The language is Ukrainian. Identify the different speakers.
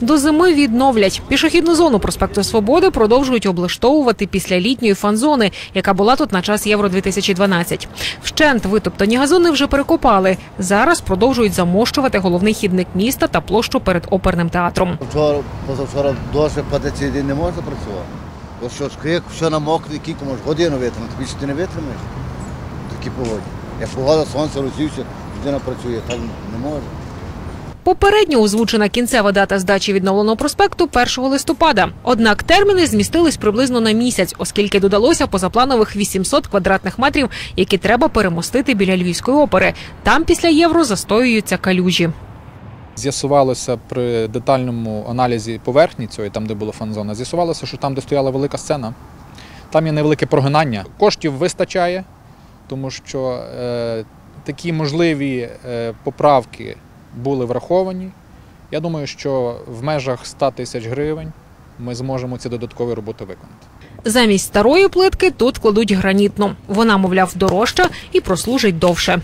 Speaker 1: До зими відновлять. Пішохідну зону проспекту Свободи продовжують облаштовувати після літньої фан-зони, яка була тут на час Євро 2012 Вщент витоптані газони вже перекопали. Зараз продовжують замощувати головний хідник міста та площу перед оперним театром.
Speaker 2: Вчора, позавчора дощ паде цей день не можна працювати. Бо що ж, як все намокне, кілька може годину витримати, більше ти не витримаєш. Такі погоді. Як погода, сонце розсівся, людина працює, так не може.
Speaker 1: Попередньо озвучена кінцева дата здачі відновленого проспекту 1 листопада. Однак терміни змістились приблизно на місяць, оскільки додалося позапланових 800 квадратних метрів, які треба перемостити біля львівської опери. Там після євро застоюються калюжі.
Speaker 3: З'ясувалося при детальному аналізі поверхні цієї, там де була фан-зона, з'ясувалося, що там, де стояла велика сцена, там є невелике прогинання. Коштів вистачає, тому що е, такі можливі е, поправки були враховані. Я думаю, що в межах 100 тисяч гривень ми зможемо ці додаткові роботи виконати.
Speaker 1: Замість старої плитки тут кладуть гранітну. Вона, мовляв, дорожча і прослужить довше.